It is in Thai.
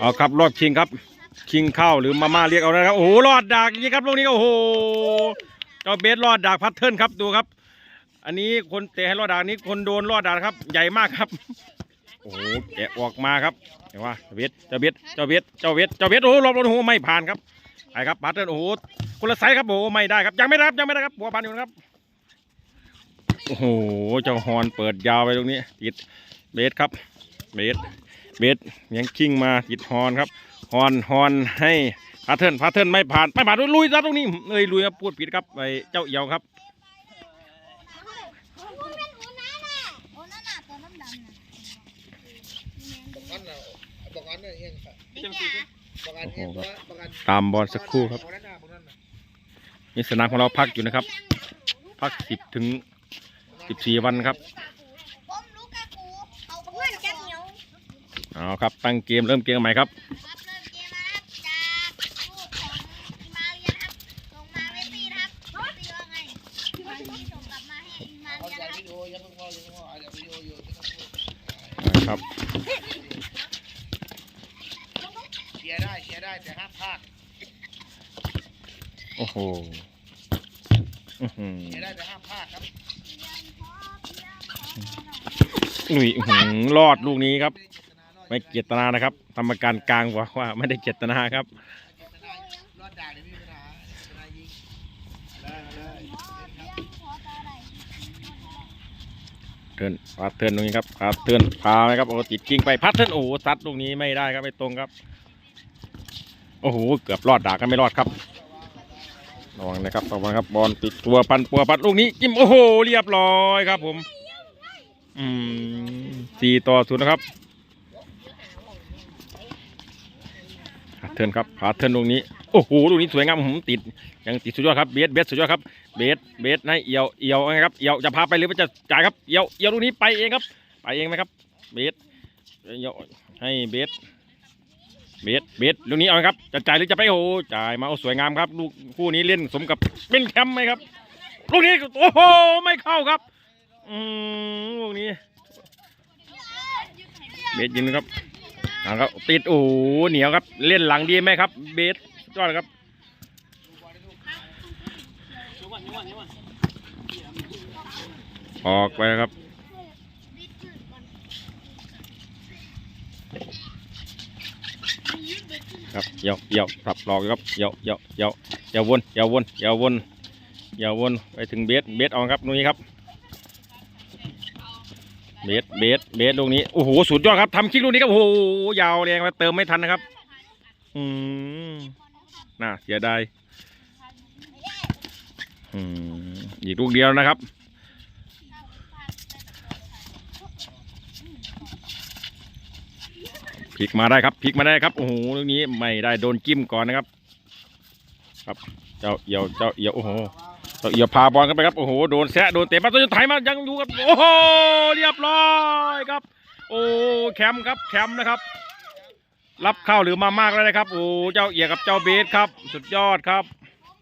เอาครับรอบชิงครับชิงเข้าหรือมาม่าเรียกเอานะครับโอ้โหรอดดากี้ครับลูกนี้โอ้โหเจ้าเบสรอดดากพัดเทิร์นครับดูครับ อันนี้คนเตะให้รอดดากนี้คนโดนรอดดากครับ ใหญ่มากครับโอ้โหแกะออกมาครับเห็นว่าเจ้าเบสเจ้าเบสเจ้าเบสเจ้าเบสเจ้าเบสโอ้โหรอบโอ้โหไม่ผ่านครับไปครับพัดเทิร์นโอ้โหคนละไซส์ครับโอ้โหไม่ได้ครับยังไม่ได้ครับยังไม่ได้ครับบัวพันอยู่นะครับโอ้โหเจ้าฮอนเปิดยาวไปตรงนี้ติดเบสครับเบส เบสยังคิงมาติดฮอนครับฮอนฮอนให้พาเทิร์นพาเทิร์นไม่ผ่านไม่ผ่านลุยซะตรงนี้เอ้ยลุยครับพูดผิดครับไอเจ้าเอียวครับตามบอลสักครู่ครับนี่สนามของเราพักอยู่นะครับ พักสิบถึงสิบสี่วันครับ ผมรู้กะกูเอาเพื่อนจะเหนียว เอาครับตั้งเกมเริ่มเกมกันใหม่ครับครับเริ่มเกมนะครับจากลูกของอิมาเรียนะครับส่งมาเวทีนะครับเวทีว่าไงเวทีส่งกลับมาให้อิมาเอาเรียใจนะครับวิดีโอยังต้องพอยังต้องพอเอาใจวิดีโออยู่ไม่ต้องพูดนะครับเชียร์ได้เชียร์ได้แต่ห้ามพลาดโอ้โหอื้อหือเชียร์ได้แต่ห้ามพลาดครับหนุ่ยอื้อหือรอดลูกนี้ครับ ไม่ได้เจตนา ไม่เจตนานะครับกรรมการกลางบอกว่าไม่ได้เจตนาครับเจตนารอดด่าเลยไม่มีปัญหาเจตนายิงได้เลยเทินพาเทิร์นตรงนี้ครับพาเทิร์นพาไหมครับโอ้ติดกิ้งไปพัดเทิร์นโอ้ซัดลูกนี้ไม่ได้ครับไม่ตรงครับ โอ้โหเกือบรอดด่ากันไม่รอดครับระวังนะครับระวังครับบอลติดตัวพันปัวพัดลูกนี้จิ้มโอ้โหเรียบร้อยครับผม อืมสี่ต่อศูนย์นะครับพา เทินครับพาเทินตรงนี้โอ้โหลูกนี้สวยงามผมติดยังติดสุดยอดครับเบสเบสสุดยอดครับเบสเบสให้เอียวเอียวไงครับเอียวจะพาไปหรือว่าจะจ่ายครับเอียวเอียวลูกนี้ไปเองครับ ไปเองไหมครับเบสเอียวให้เบสเบสเบสลูกนี้เอาครับจะจ่ายหรือจะไปโอ้โหจ่ายมาโอ้สวยงามครับลูกคู่นี้เล่นสมกับเป็นแชมป์ไหมครับลูกนี้โอ้โหไม่เข้าครับอืมลูกนี้เบสยิงนครับ เอาครับติดโอ้โหเหนียวครับ เล่นหลังดีไหมครับ เบสสุดยอดครับออกไปครับครับเยาเยาสับหลอกครับเยาเยาเยาเยาวนเยาวนเยาวนเยาวนไปถึงเบสเบสเอาครับตรงนี้ครับ เบสเบสเบสลูกนี้ โอ้โห สุดยอดครับทำคลิกลูกนี้ครับ โอ้โห ยาวแรงมาเติมไม่ทันนะครับ อืมน่าเสียดายอืมอีกลูกเดียวนะครับ พลิกมาได้ครับ พลิกมาได้ครับ โอ้โห ลูกนี้ไม่ได้โดนจิ้มก่อนนะครับ ครับ เจ้าเอี่ยว เจ้าเอี่ยว โอ้โห เจ้าเอี่ยวพาบอลกันไปครับโอ้โหโดนแซะโดนเตะมาตัวจะไถมายังอยู่ครับโอ้โหเรียบร้อยครับ โอ้แคมป์ครับแคมป์นะครับ รับเข้าหรือมามากแล้วนะครับโอ้เจ้าเอียกับเจ้าเบสครับ สุดยอดครับ